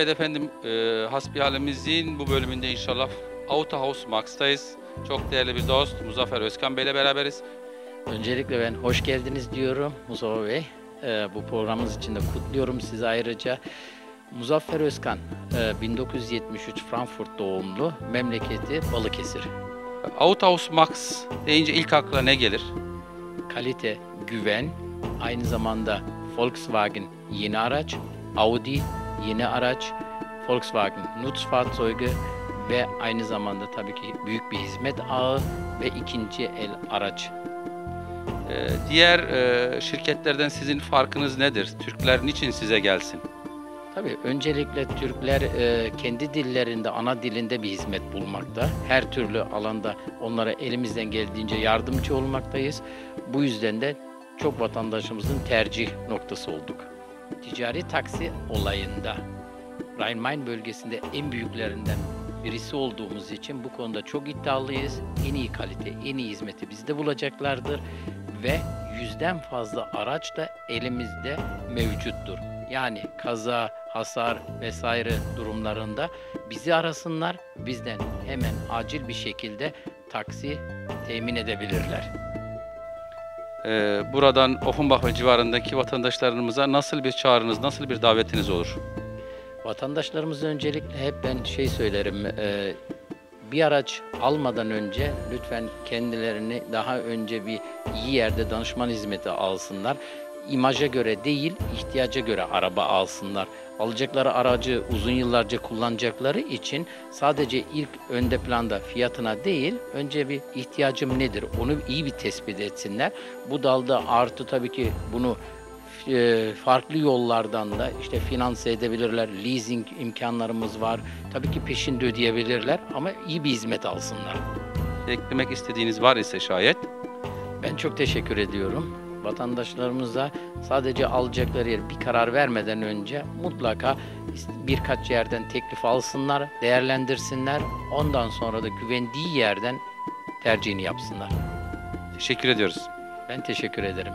Evet efendim, e, hasbihalimizin bu bölümünde inşallah Auto House Max'tayız. Çok değerli bir dost Muzaffer Özkan Bey ile beraberiz. Öncelikle ben hoş geldiniz diyorum Mustafa Bey. Ee, bu programımız için de kutluyorum sizi ayrıca. Muzaffer Özkan, e, 1973 Frankfurt doğumlu, memleketi Balıkesir. Auto House Max deyince ilk akla ne gelir? Kalite, güven, aynı zamanda Volkswagen yeni araç, Audi yeni araç, Volkswagen Nutzfahrzeuge ve aynı zamanda tabii ki büyük bir hizmet ağı ve ikinci el araç E, diğer e, şirketlerden sizin farkınız nedir? Türkler niçin size gelsin? Tabii öncelikle Türkler e, kendi dillerinde, ana dilinde bir hizmet bulmakta. Her türlü alanda onlara elimizden geldiğince yardımcı olmaktayız. Bu yüzden de çok vatandaşımızın tercih noktası olduk. Ticari taksi olayında Rhein-Main bölgesinde en büyüklerinden birisi olduğumuz için bu konuda çok iddialıyız. En iyi kalite, en iyi hizmeti bizde bulacaklardır ve yüzden fazla araç da elimizde mevcuttur. Yani kaza, hasar vesaire durumlarında bizi arasınlar, bizden hemen acil bir şekilde taksi temin edebilirler. E, buradan Offenbach ve civarındaki vatandaşlarımıza nasıl bir çağrınız, nasıl bir davetiniz olur? Vatandaşlarımız öncelikle hep ben şey söylerim, e, bir araç almadan önce lütfen kendilerini daha önce bir iyi yerde danışman hizmeti alsınlar. İmaja göre değil, ihtiyaca göre araba alsınlar. Alacakları aracı uzun yıllarca kullanacakları için sadece ilk önde planda fiyatına değil, önce bir ihtiyacım nedir onu iyi bir tespit etsinler. Bu dalda artı tabii ki bunu e, farklı yollardan da işte finanse edebilirler. Leasing imkanlarımız var. Tabii ki peşinde ödeyebilirler ama iyi bir hizmet alsınlar. Eklemek istediğiniz var ise şayet. Ben çok teşekkür ediyorum. Vatandaşlarımıza sadece alacakları yer bir karar vermeden önce mutlaka birkaç yerden teklif alsınlar, değerlendirsinler. Ondan sonra da güvendiği yerden tercihini yapsınlar. Teşekkür ediyoruz. Ben teşekkür ederim.